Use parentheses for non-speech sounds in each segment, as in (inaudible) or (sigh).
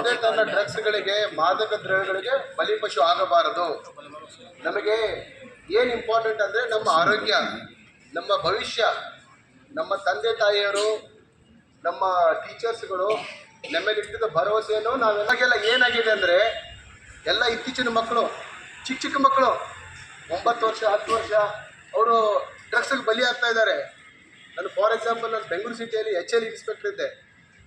ಯಾವುದೇ ತನ್ನ ಡ್ರಗ್ಸ್ಗಳಿಗೆ, ಮಾದಕ ದ್ರವ್ಯಗಳಿಗೆ ಬಲಿಪಶು ಆಗಬಾರದು. ನಮಗೆ ಏನು ಇಂಪಾರ್ಟೆಂಟ್ ಅಂದರೆ ನಮ್ಮ ಆರೋಗ್ಯ, ನಮ್ಮ ಭವಿಷ್ಯ. ನಮ್ಮ ತಂದೆ ತಾಯಿಯರು, ನಮ್ಮ ಟೀಚರ್ಸ್ಗಳು ಇಟ್ಟಿದ್ದ ಭರವಸೆಯನ್ನು ನಾವೆಲ್ಲಗೆಲ್ಲ ಏನಾಗಿದೆ ಅಂದರೆ ಎಲ್ಲ ಇತ್ತೀಚಿನ ಮಕ್ಕಳು, ಚಿಕ್ಕ ಚಿಕ್ಕ ಮಕ್ಕಳು, ಒಂಬತ್ತು ವರ್ಷ, ಹತ್ತು ವರ್ಷ, ಅವರು ಡ್ರಗ್ಸ್ಗೆ ಬಲಿ ಆಗ್ತಾ ಇದ್ದಾರೆ. ನಾನು ಫಾರ್ ಎಕ್ಸಾಂಪಲ್ ನಾನು ಬೆಂಗಳೂರು ಸಿಟಿಯಲ್ಲಿ ಎಚ್ ಎಲ್ ಇನ್ಸ್ಪೆಕ್ಟರ್ ಇದ್ದೆ.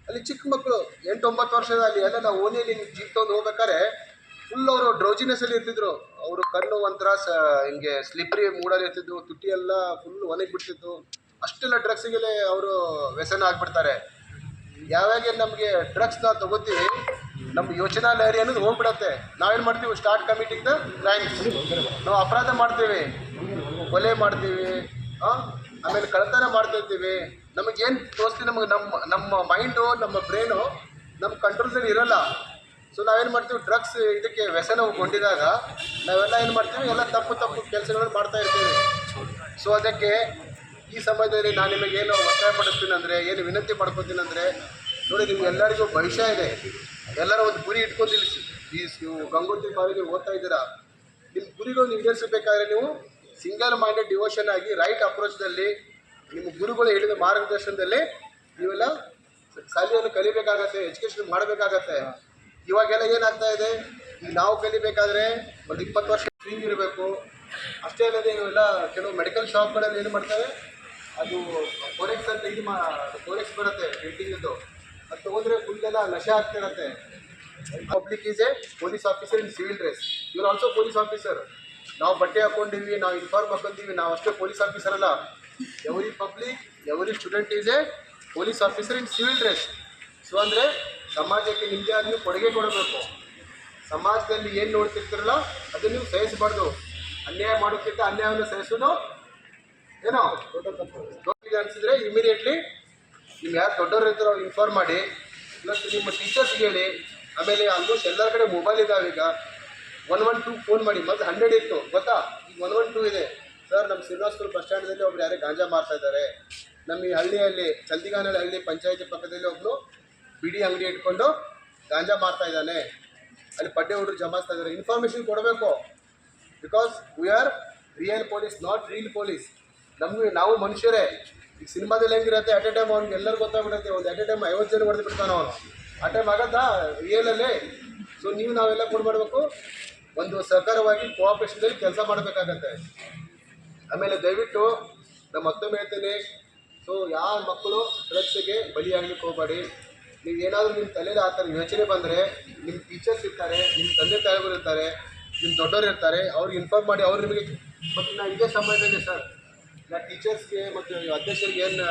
ಅಲ್ಲಿ ಚಿಕ್ಕ ಮಕ್ಕಳು ಎಂಟು ಒಂಬತ್ತು ವರ್ಷದ ಅಲ್ಲಿ ಎಲ್ಲ ನಾವು ಓಣಿಯಲ್ಲಿ ಜೀಪ್ ತಗೊಂಡು ಹೋಗ್ಬೇಕಾದ್ರೆ ಫುಲ್ ಅವರು ಡ್ರೌಜಿನೆಸ್ಸಲ್ಲಿ ಇರ್ತಿದ್ರು. ಅವರು ಕಣ್ಣು ಒಂಥರ ಸ, ಹಿಂಗೆ ಸ್ಲಿಪ್ರಿ ಮೂಡಲ್ಲಿ ಇರ್ತಿದ್ರು ತುಟಿ ಎಲ್ಲ ಫುಲ್ ಒಣಗಿ ಬಿಡ್ತಿತ್ತು. ಅಷ್ಟೆಲ್ಲ ಡ್ರಗ್ಸಿಗೆಲ್ಲ ಅವರು ವ್ಯಸನ ಆಗ್ಬಿಡ್ತಾರೆ. ಯಾವಾಗ ನಮಗೆ ಡ್ರಗ್ಸ್ನ ತಗೋತೀವಿ ನಮ್ಮ ಯೋಚನಾ ಲಹರಿ ಅನ್ನೋದು ಹೋಗ್ಬಿಡತ್ತೆ. ನಾವೇನು ಮಾಡ್ತೀವಿ ಸ್ಟಾರ್ಟ್ ಕಮಿಟಿಂಗ್ ದ ಕ್ರೈಮ್ಸ್ ನಾವು ಅಪರಾಧ ಮಾಡ್ತೀವಿ. ಕೊಲೆ ಮಾಡ್ತೀವಿ, ಆ? ಆಮೇಲೆ ಕಳ್ತನ ಮಾಡ್ತಿರ್ತೀವಿ ನಮಗೇನು ತೋರಿಸ್ತೀವಿ? ನಮಗೆ ನಮ್ಮ ನಮ್ಮ ಮೈಂಡು ನಮ್ಮ ಬ್ರೈನು ನಮ್ಮ ಕಂಟ್ರೋಲ್ದಲ್ಲಿ ಇರಲ್ಲ. ಸೊ ನಾವೇನು ಮಾಡ್ತೀವಿ? ಡ್ರಗ್ಸ್ ಇದಕ್ಕೆ ವ್ಯಸನಗೊಂಡಿದಾಗ ನಾವೆಲ್ಲ ಏನು ಮಾಡ್ತೀವಿ? ಎಲ್ಲ ತಪ್ಪು ತಪ್ಪು ಕೆಲಸಗಳನ್ನು ಮಾಡ್ತಾ ಇರ್ತೀವಿ. ಸೊ ಅದಕ್ಕೆ ಈ ಸಮಯದಲ್ಲಿ ನಾನು ನಿಮಗೇನು ಒತ್ತಾಯ ಪಡಿಸ್ತೀನಿ ಅಂದರೆ, ಏನು ವಿನಂತಿ ಮಾಡ್ಕೊತೀನಿ ಅಂದರೆ, ನೋಡಿ ನಿಮ್ಗೆ ಎಲ್ಲರಿಗೂ ಭವಿಷ್ಯ ಇದೆ. ಎಲ್ಲರೂ ಒಂದು ಗುರಿ ಇಲ್ಲಿ ಈ ಗಂಗೋತ್ರಿ ಕಾಲೇಜಿಗೆ ಓದ್ತಾ ಇದ್ದೀರಾ? ನಿಮ್ಮ ಗುರಿಗಳು ಈಡೇರಿಸಬೇಕಾದ್ರೆ ನೀವು ಸಿಂಗಲ್ ಮೈಂಡೆಡ್ ಡಿವೋಷನ್ ಆಗಿ ರೈಟ್ ಅಪ್ರೋಚ್ದಲ್ಲಿ ನಿಮ್ಮ ಗುರುಗಳು ಹೇಳಿದ ಮಾರ್ಗದರ್ಶನದಲ್ಲಿ ನೀವೆಲ್ಲ ಶಾಲೆಯನ್ನು ಕಲಿಬೇಕಾಗತ್ತೆ ಎಜುಕೇಷನ್ ಮಾಡಬೇಕಾಗತ್ತೆ. ಇವಾಗೆಲ್ಲ ಏನಾಗ್ತಾ ಇದೆ? ನಾವು ಕಲಿಬೇಕಾದ್ರೆ ಒಂದು ಇಪ್ಪತ್ತು ವರ್ಷ ಫ್ರೀ ಇರಬೇಕು. ಅಷ್ಟೇ ಅಲ್ಲದೆ ಇವೆಲ್ಲ ಕೆಲವು ಮೆಡಿಕಲ್ ಶಾಪ್ಗಳಲ್ಲಿ ಏನು ಮಾಡ್ತಾರೆ? ಅದು ಕೊರೆಕ್ಸ್ ಅಂತ ಇದು ಮಾ ಬರುತ್ತೆ ಬರುತ್ತೆ ಪೇಂಟಿಂಗಿದ್ದು ಅದು ತೊಗೊಂಡ್ರೆ ಫುಲ್ ಎಲ್ಲ ನಶೆ ಆಗ್ತಿರತ್ತೆ public is a police officer in civil dress are also police officer ನಾವು ಬಟ್ಟೆ ಹಾಕೊಂಡಿದ್ವಿ ನಾವು ಯೂನಿಫಾರ್ಮ್ ಹಾಕೊಂತೀವಿ ನಾವು ಅಷ್ಟೇ ಪೊಲೀಸ್ ಆಫೀಸರ್ ಅಲ್ಲ. Every public every student is a police officer in civil dress so ಅಂದರೆ ಸಮಾಜಕ್ಕೆ ನಿಮ್ಮದೇ ಆದ ನೀವು ಕೊಡುಗೆ ಕೊಡಬೇಕು. ಸಮಾಜದಲ್ಲಿ ಏನು ನೋಡ್ತಿರ್ತೀರಲ್ಲ ಅದನ್ನು ನೀವು ಸಹಿಸಬಾರ್ದು. ಅನ್ಯಾಯ ಮಾಡೋಕ್ಕಿಂತ ಅನ್ಯಾಯವನ್ನು ಸಹಿಸೋದು ಏನೋ? ದೊಡ್ಡ ಅನಿಸಿದ್ರೆ ಇಮಿಡಿಯೇಟ್ಲಿ ನೀವು ಯಾರು ದೊಡ್ಡವ್ರು ಇರ್ತಾರೋ ಅವ್ರು ಇನ್ಫಾರ್ಮ್ ಮಾಡಿ ಪ್ಲಸ್ ನಿಮ್ಮ ಟೀಚರ್ಸ್ಗೆ ಹೇಳಿ ಆಮೇಲೆ ಆಲ್ಮೋಸ್ಟ್ ಎಲ್ಲರ ಕಡೆ ಮೊಬೈಲ್ ಇದ್ದಾವೆ ಈಗ ಒನ್ ಒನ್ ಟೂ ಫೋನ್ ಮಾಡಿ, ಮೊದಲು ಹಂಡ್ರೆಡ್ ಇತ್ತು, ಗೊತ್ತಾ? ಈಗ ಒನ್ ಒನ್ ಟೂ ಇದೆ. ಸರ್, ನಮ್ಮ ಶ್ರೀನಿವಾಸಪುರ ಬಸ್ ಸ್ಟ್ಯಾಂಡಲ್ಲಿ ಒಬ್ರು ಯಾರೇ ಗಾಂಜಾ ಮಾರ್ತಾ ಇದ್ದಾರೆ. ನಮ್ಮ ಈ ಹಳ್ಳಿಯಲ್ಲಿ ಚಲ್ದಿಗಾನಹಳ್ಳಿ ಹಳ್ಳಿ ಪಂಚಾಯತಿ ಪಕ್ಕದಲ್ಲಿ ಒಬ್ಬನು ಬಿಡಿ ಅಂಗಡಿ ಇಟ್ಕೊಂಡು ಗಾಂಜಾ ಮಾರ್ತಾ ಇದ್ದಾನೆ. ಅಲ್ಲಿ ಪಡ್ಡೆ ಹುಡುಗರು ಜಮಾಯಿಸ್ತಾ ಇದ್ದಾರೆ. ಇನ್ಫಾರ್ಮೇಷನ್ ಕೊಡಬೇಕು. Because we are real police not reel police ನಮಗೆ ನಾವು ಮನುಷ್ಯರೇ. ಈಗ ಸಿನಿಮಾದಲ್ಲಿ ಹೆಂಗಿರುತ್ತೆ? ಅಟ್ ಎ ಟೈಮ್ ಅವ್ನಿಗೆ ಎಲ್ಲರೂ ಗೊತ್ತಾಗ್ಬಿಡುತ್ತೆ. ಒಂದು ಅಟ್ ಎ ಟೈಮ್ ಐವತ್ತು ಜನ ಹೊಡೆದು ಬಿಡ್ತಾನೆ ಅವನು ಆ ಟೈಮ್ ಆಗತ್ತಾ? ರಿಯಲಲ್ಲಿ ಸೊ ನೀವು ನಾವೆಲ್ಲ ಕೊಡ್ ಮಾಡಬೇಕು? ಒಂದು ಸಹಕಾರವಾಗಿ ಕೋಆಪ್ರೇಷನ್ದಲ್ಲಿ ಕೆಲಸ ಮಾಡಬೇಕಾಗತ್ತೆ. ಆಮೇಲೆ ದಯವಿಟ್ಟು ನಮ್ಮ ಮತ್ತೊಮ್ಮೆ ಹೇಳ್ತೀನಿ ಸೊ ಯಾವ ಮಕ್ಕಳು ಡ್ರಗ್ಸ್ಗೆ ಬಲಿಯಾಗಲಿಕ್ಕೆ ಹೋಗಬೇಡಿ. ನೀವು ಏನಾದರೂ ನಿಮ್ಮ ತಲೆಯಲ್ಲಿ ಆ ಥರ ಯೋಚನೆ ಬಂದರೆ ನಿಮ್ಮ ಟೀಚರ್ಸ್ ಇರ್ತಾರೆ, ನಿಮ್ಮ ತಂದೆ ತಾಯಿಗಳು ಇರ್ತಾರೆ, ನಿಮ್ಮ ದೊಡ್ಡವರು ಇರ್ತಾರೆ, ಅವ್ರಿಗೆ ಇನ್ಫಾರ್ಮ್ ಮಾಡಿ ಅವ್ರು ನಿಮಗೆ ಮತ್ತು ನಾನು ಇದೇ ಸಮಯದಲ್ಲಿ ಸರ್ ನಾ ಟೀಚರ್ಸ್ಗೆ ಮತ್ತು ಅಧ್ಯಕ್ಷರಿಗೆ ಏನು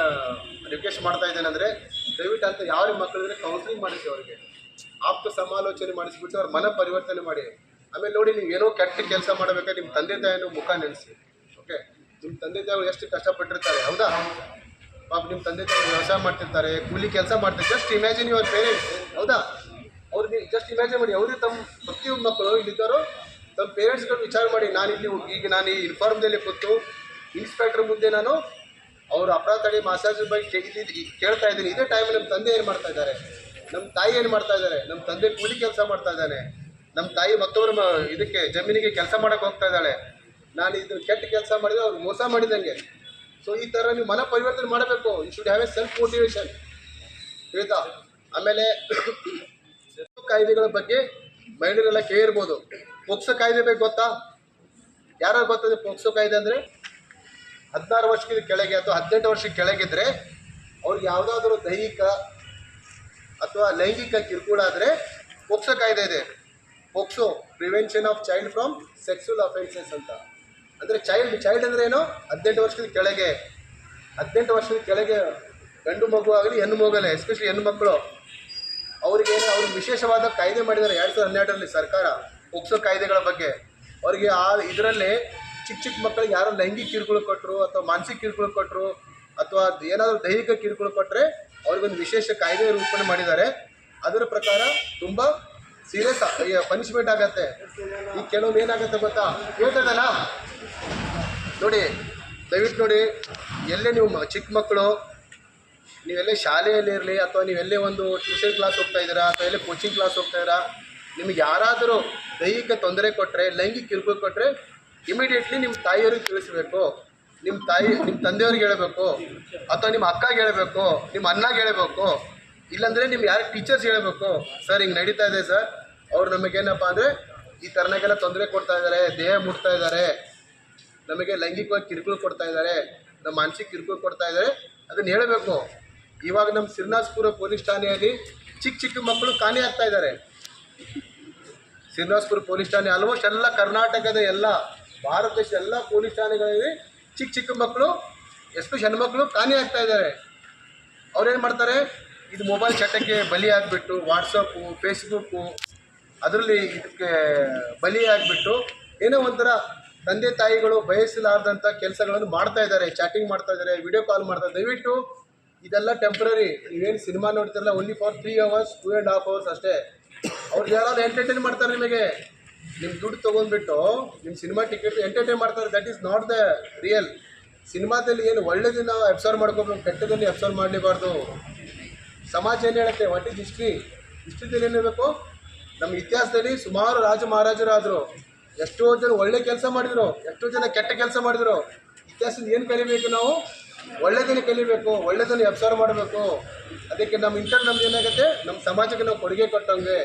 ರಿಕ್ವೆಸ್ಟ್ ಮಾಡ್ತಾ ಇದ್ದೇನೆ ಅಂದರೆ ದಯವಿಟ್ಟು ಅಂತ ಯಾವ ಮಕ್ಕಳಿದ್ರೆ ಕೌನ್ಸಿಲಿಂಗ್ ಮಾಡಿಸಿ ಅವರಿಗೆ. ಆಪ್ತ ಸಮಾಲೋಚನೆ ಮಾಡಿಸಿಬಿಟ್ಟು ಅವ್ರ ಮನ ಪರಿವರ್ತನೆ ಮಾಡಿ. ಆಮೇಲೆ ನೋಡಿ ನೀವು ಏನೋ ಕೆಟ್ಟ ಕೆಲಸ ಮಾಡಬೇಕಾದ್ರೆ ನಿಮ್ಮ ತಂದೆ ತಾಯಿನ ಮುಖ ನೆನೆಸಿ ಓಕೆ ನಿಮ್ಮ ತಂದೆ ತಾಯಿಗಳು ಎಷ್ಟು ಕಷ್ಟಪಟ್ಟಿರ್ತಾರೆ, ಹೌದಾ? ಪಾಪ ನಿಮ್ಮ ತಂದೆ ತಾಯಿ ವ್ಯವಸಾಯ ಮಾಡ್ತಿರ್ತಾರೆ, ಕೂಲಿ ಕೆಲಸ ಮಾಡ್ತಾರೆ ಜಸ್ಟ್ ಇಮ್ಯಾಜಿನ್ ಯುವರ್ ಪೇರೆಂಟ್ಸ್ ಹೌದಾ? ಅವ್ರಿಗೆ ಜಸ್ಟ್ ಇಮ್ಯಾಜಿನ್ ಮಾಡಿ ಅವರು ತಮ್ಮ ಪ್ರತಿಯೊಬ್ಬ ಮಕ್ಕಳು ಇಲ್ಲಿದ್ದಾರೋ ತಮ್ಮ ಪೇರೆಂಟ್ಸ್ಗಳು ವಿಚಾರ ಮಾಡಿ ನಾನು ಇಲ್ಲಿ ಈಗ ನಾನು ಈ ಇನ್ಫಾರ್ಮ್ದಲ್ಲಿ ಕೂತು ಇನ್ಸ್ಪೆಕ್ಟರ್ ಮುಂದೆ ನಾನು ಅವ್ರ ಅಪರಾಧ ತಡೆ ಮಸಾಜ್ ಬಗ್ಗೆ ಇಲ್ಲಿ ಕೇಳ್ತಾ ಇದ್ದೀನಿ. ಇದೇ ಟೈಮಲ್ಲಿ ನಮ್ಮ ತಂದೆ ಏನು ಮಾಡ್ತಾ ಇದ್ದಾರೆ? ನಮ್ಮ ತಾಯಿ ಏನು ಮಾಡ್ತಾ ಇದ್ದಾರೆ? ನಮ್ಮ ತಂದೆ ಕೂಲಿ ಕೆಲಸ ಮಾಡ್ತಾ ಇದ್ದಾನೆ. ನಮ್ಮ ತಾಯಿ ಮತ್ತೊಬ್ಬರ ಇದಕ್ಕೆ ಜಮೀನಿಗೆ ಕೆಲಸ ಮಾಡಕ್ಕೆ ಹೋಗ್ತಾ ಇದ್ದಾಳೆ. ನಾನು ಇದು ಕೆಟ್ಟ ಕೆಲಸ ಮಾಡಿದ್ರೆ ಅವ್ರು ಮೋಸ ಮಾಡಿದಂಗೆ. ಸೊ ಈ ಥರ ನೀವು ಮನ ಪರಿವರ್ತನೆ ಮಾಡಬೇಕು. You should have a self motivation ಹೇಳ್ತಾ ಆಮೇಲೆ (coughs) ಕಾಯ್ದೆಗಳ ಬಗ್ಗೆ ಮಹಿಳೆಯರೆಲ್ಲ ಕೇಳಿರ್ಬೋದು. ಪೋಕ್ಸೋ ಕಾಯ್ದೆ ಬೇಕು ಗೊತ್ತಾ? ಯಾರು ಗೊತ್ತದೆ ಪೋಕ್ಸೋ ಕಾಯ್ದೆ ಅಂದರೆ? ಹದಿನಾರು ವರ್ಷಕ್ಕಿಂತ ಕೆಳಗೆ ಅಥವಾ ಹದಿನೆಂಟು ವರ್ಷಕ್ಕೆ ಕೆಳಗಿದ್ರೆ ಅವ್ರಿಗೆ ಯಾವುದಾದ್ರೂ ದೈಹಿಕ ಅಥವಾ ಲೈಂಗಿಕ ಕಿರುಕುಳ ಆದರೆ ಪೋಕ್ಸೋ ಕಾಯ್ದೆ ಇದೆ. POCSO prevention of child from sexual offences ಅಂತ. ಅಂದರೆ ಚೈಲ್ಡ್ ಚೈಲ್ಡ್ ಅಂದರೆ ಏನು? ಹದಿನೆಂಟು ವರ್ಷದ ಕೆಳಗೆ. ಹದಿನೆಂಟು ವರ್ಷದ ಕೆಳಗೆ ಗಂಡು ಮಗು ಆಗಲಿ, ಹೆಣ್ಣು ಮಗುವಲ್ಲ ಎಸ್ಪೆಷಲಿ ಹೆಣ್ಣು ಮಕ್ಕಳು, ಅವ್ರಿಗೆ ಅವ್ರಿಗೆ ವಿಶೇಷವಾದ ಕಾಯ್ದೆ ಮಾಡಿದ್ದಾರೆ ಎರಡು ಸಾವಿರದ ಹನ್ನೆರಡರಲ್ಲಿ ಸರ್ಕಾರ, ಪೋಕ್ಸೋ ಕಾಯ್ದೆಗಳ ಬಗ್ಗೆ. ಅವರಿಗೆ ಆ ಇದರಲ್ಲಿ ಚಿಕ್ಕ ಚಿಕ್ಕ ಮಕ್ಕಳಿಗೆ ಯಾರೋ ಲೈಂಗಿಕ ಕಿರುಕುಳ ಕೊಟ್ಟರು ಅಥವಾ ಮಾನಸಿಕ ಕಿರುಕುಳ ಕೊಟ್ಟರು ಅಥವಾ ಏನಾದರೂ ದೈಹಿಕ ಕಿರುಕುಳ ಕೊಟ್ಟರೆ ಅವ್ರಿಗೊಂದು ವಿಶೇಷ ಕಾಯ್ದೆ ರೂಪಣೆ ಮಾಡಿದ್ದಾರೆ. ಅದರ ಪ್ರಕಾರ ತುಂಬ ಸೀರಿಯಸ್ ಪನಿಷ್ಮೆಂಟ್ ಆಗತ್ತೆ. ಈಗ ಕೆಲವೊಂದು ಏನಾಗುತ್ತೆ ಗೊತ್ತಾ? ಹೇಳ್ತದಲ್ಲ ನೋಡಿ, ದಯವಿಟ್ಟು ನೋಡಿ, ಎಲ್ಲೇ ನೀವು ಚಿಕ್ಕ ಮಕ್ಕಳು, ನೀವೆಲ್ಲೇ ಶಾಲೆಯಲ್ಲಿ ಇರಲಿ, ಅಥವಾ ನೀವೆಲ್ಲೇ ಒಂದು ಟ್ಯೂಷನ್ ಕ್ಲಾಸ್ ಹೋಗ್ತಾ ಇದ್ದೀರಾ, ಅಥವಾ ಎಲ್ಲೇ ಕೋಚಿಂಗ್ ಕ್ಲಾಸ್ ಹೋಗ್ತಾ ಇದ್ದೀರಾ, ನಿಮಗೆ ಯಾರಾದರೂ ದೈಹಿಕ ತೊಂದರೆ ಕೊಟ್ಟರೆ ಲೈಂಗಿಕ ಕಿರುಕುಳ ಕೊಟ್ಟರೆ ಇಮಿಡಿಯೇಟ್ಲಿ ನಿಮ್ಮ ತಾಯಿಯವ್ರಿಗೆ ತಿಳಿಸ್ಬೇಕು. ನಿಮ್ಮ ತಾಯಿ ನಿಮ್ಮ ತಂದೆಯವ್ರಿಗೆ ಹೇಳಬೇಕು. ಅಥವಾ ನಿಮ್ಮ ಅಕ್ಕಗೆ ಹೇಳಬೇಕು. ನಿಮ್ಮ ಅಣ್ಣಗೆ ಹೇಳಬೇಕು. ಇಲ್ಲಾಂದರೆ ನಿಮ್ಗೆ ಯಾರು ಟೀಚರ್ಸ್ ಹೇಳಬೇಕು? ಸರ್, ಹಿಂಗೆ ನಡೀತಾ ಇದೆ ಸರ್. ಅವ್ರು ನಮಗೇನಪ್ಪ ಅಂದರೆ ಈ ಥರನಾಗೆಲ್ಲ ತೊಂದರೆ ಕೊಡ್ತಾ ಇದ್ದಾರೆ ದೇಹ ಮುಟ್ತಾ ಇದ್ದಾರೆ ನಮಗೆ ಲೈಂಗಿಕವಾಗಿ ಕಿರುಕುಳ ಕೊಡ್ತಾ ಇದ್ದಾರೆ ನಮ್ಮ ಮಾನಸಿಕ ಕಿರುಕುಳ ಕೊಡ್ತಾ ಇದ್ದಾರೆ ಅದನ್ನ ಹೇಳಬೇಕು. ಇವಾಗ ನಮ್ಮ ಸಿರ್ನಾಸ್ಪುರ ಪೊಲೀಸ್ ಠಾಣೆಯಲ್ಲಿ ಚಿಕ್ಕ ಚಿಕ್ಕ ಮಕ್ಕಳು ಕಾಣೆ ಆಗ್ತಾ ಇದ್ದಾರೆ ಸಿರ್ನಾಸ್ಪುರ ಪೊಲೀಸ್ ಠಾಣೆ ಆಲ್ಮೋಸ್ಟ್ ಎಲ್ಲ ಕರ್ನಾಟಕದ ಎಲ್ಲ, ಭಾರತ ದೇಶದ ಎಲ್ಲ ಪೊಲೀಸ್ ಠಾಣೆಗಳಲ್ಲಿ ಚಿಕ್ಕ ಚಿಕ್ಕ ಮಕ್ಕಳು ಎಸ್ಪೆಷಲ್ ಹೆಣ್ಮಕ್ಳು ಕಾಣೆ ಆಗ್ತಾ ಇದ್ದಾರೆ ಅವ್ರೇನು ಮಾಡ್ತಾರೆ? ಇದು ಮೊಬೈಲ್ ಚಟಕ್ಕೆ ಬಲಿ ಆಗಿಬಿಟ್ಟು ವಾಟ್ಸಪ್ಪು ಫೇಸ್ಬುಕ್ಕು ಅದರಲ್ಲಿ ಇದಕ್ಕೆ ಬಲಿ ಆಗಿಬಿಟ್ಟು, ಏನೋ ಒಂಥರ ತಂದೆ ತಾಯಿಗಳು ಬಯಸಲಾರ್ದಂಥ ಕೆಲಸಗಳನ್ನು ಮಾಡ್ತಾ ಇದ್ದಾರೆ ಚಾಟಿಂಗ್ ಮಾಡ್ತಾ ಇದ್ದಾರೆ ವಿಡಿಯೋ ಕಾಲ್ ಮಾಡ್ತಾರೆ ದಯವಿಟ್ಟು ಇದೆಲ್ಲ ಟೆಂಪ್ರರಿ ನೀವೇನು cinema ನೋಡ್ತಿರಲ್ಲ only for three hours two and half hours ಅಷ್ಟೇ. ಅವ್ರು ಯಾರಾದ್ರು ಎಂಟರ್ಟೈನ್ ಮಾಡ್ತಾರೆ ನಿಮಗೆ. ನಿಮ್ಮ ದುಡ್ಡು ತೊಗೊಂಡ್ಬಿಟ್ಟು ನಿಮ್ಮ ಸಿನಿಮಾ ಟಿಕೆಟ್ ಎಂಟರ್ಟೈನ್ ಮಾಡ್ತಾರೆ. That is not the real ಸಿನಿಮಾದಲ್ಲಿ ಏನು ಒಳ್ಳೇದನ್ನ ಅಬ್ಸರ್ವ್ ಮಾಡ್ಕೋಬೇಕು ಕೆಟ್ಟದಲ್ಲಿ ಅಬ್ಸರ್ವ್ ಮಾಡಲೇಬಾರ್ದು. ಸಮಾಜ ಏನು ಹೇಳುತ್ತೆ? ವಾಟ್ ಈಸ್ ಹಿಸ್ಟ್ರಿ ಹಿಸ್ಟ್ರಿದಲ್ಲಿ ಏನು ಹೇಳಬೇಕು ನಮ್ಮ ಇತಿಹಾಸದಲ್ಲಿ ಸುಮಾರು ರಾಜ ಮಹಾರಾಜರಾದರು. ಎಷ್ಟೋ ಜನ ಒಳ್ಳೆ ಕೆಲಸ ಮಾಡಿದರು. ಎಷ್ಟೋ ಜನ ಕೆಟ್ಟ ಕೆಲಸ ಮಾಡಿದರು. ಇತಿಹಾಸದಿಂದ ಏನು ಕಲಿಬೇಕು ನಾವು? ಒಳ್ಳೆದನ್ನು ಕಲಿಬೇಕು, ಒಳ್ಳೆದನ್ನು ಅಬ್ಸರ್ವ್ ಮಾಡಬೇಕು. ಅದಕ್ಕೆ ನಮ್ಮ ಇಂಟರ್ ನಮ್ದು ಏನಾಗುತ್ತೆ? ನಮ್ಮ ಸಮಾಜಕ್ಕೆ ನಾವು ಕೊಡುಗೆ ಕೊಟ್ಟಂಗೆ.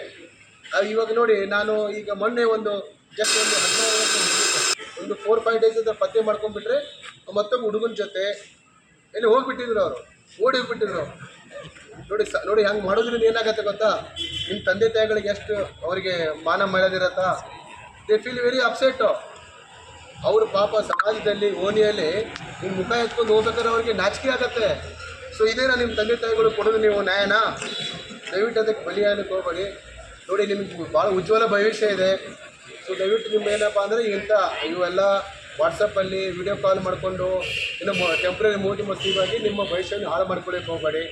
ಇವಾಗ ನೋಡಿ, ನಾನು ಈಗ ಮೊನ್ನೆ ಒಂದು ಜಸ್ಟ್ ಒಂದು ಹದಿನಾರು ಒಂದು ಫೋರ್ ಫೈವ್ ಡೇಸ್ ಅಂತ ಪತ್ತೆ ಮಾಡ್ಕೊಂಡ್ಬಿಟ್ರೆ ಮತ್ತೊಬ್ಬ ಹುಡುಗನ ಜೊತೆ, ಎಲ್ಲಿ ಹೋಗ್ಬಿಟ್ಟಿದ್ರು ಅವರು? ಓಡಿ ಹೋಗ್ಬಿಟ್ಟಿದ್ರು ನೋಡಿ ಸ, ನೋಡಿ ಹಂಗೆ ಮಾಡೋದ್ರಿಂದ ಏನಾಗತ್ತೆ ಗೊತ್ತಾ? ನಿಮ್ಮ ತಂದೆ ತಾಯಿಗಳಿಗೆ ಎಷ್ಟು ಅವರಿಗೆ ಮಾನ ಮಾಡೋದಿರತ್ತಾ ದೇ ಫೀಲ್ ವೆರಿ ಅಪ್ಸೆಟ್ಟು ಅವರು ಪಾಪ ಸಮಾಜದಲ್ಲಿ, ಓಣಿಯಲ್ಲಿ ನಿಮ್ಮ ಮುಖ ಎತ್ಕೊಂಡು ಹೋಗ್ಬೇಕಾದ್ರೆ ಅವ್ರಿಗೆ ನಾಚಿಕೆ ಆಗತ್ತೆ. ಸೊ ಇದೇನಾ ನಿಮ್ಮ ತಂದೆ ತಾಯಿಗಳು ಕೊಡೋದು ನೀವು ನ್ಯಾಯನ? ದಯವಿಟ್ಟು ಅದಕ್ಕೆ ಬಲಿಯಾನಕ್ಕೆ ಹೋಗಬೇಡಿ. ನೋಡಿ, ನಿಮ್ಗೆ ಭಾಳ ಉಜ್ವಲ ಭವಿಷ್ಯ ಇದೆ. ಸೊ ದಯವಿಟ್ಟು ನಿಮ್ಮ ಏನಪ್ಪ ಅಂದರೆ ಇಂಥ ಇವೆಲ್ಲ ವಾಟ್ಸಪ್ಪಲ್ಲಿ ವಿಡಿಯೋ ಕಾಲ್ ಮಾಡಿಕೊಂಡು, ಇನ್ನು ಟೆಂಪ್ರರಿ ಮೋಟಿ ಆಗಿ ನಿಮ್ಮ ಭವಿಷ್ಯವನ್ನು ಹಾಳು ಮಾಡ್ಕೊಳ್ಳಿಕ್ಕೆ ಹೋಗಬೇಡಿ.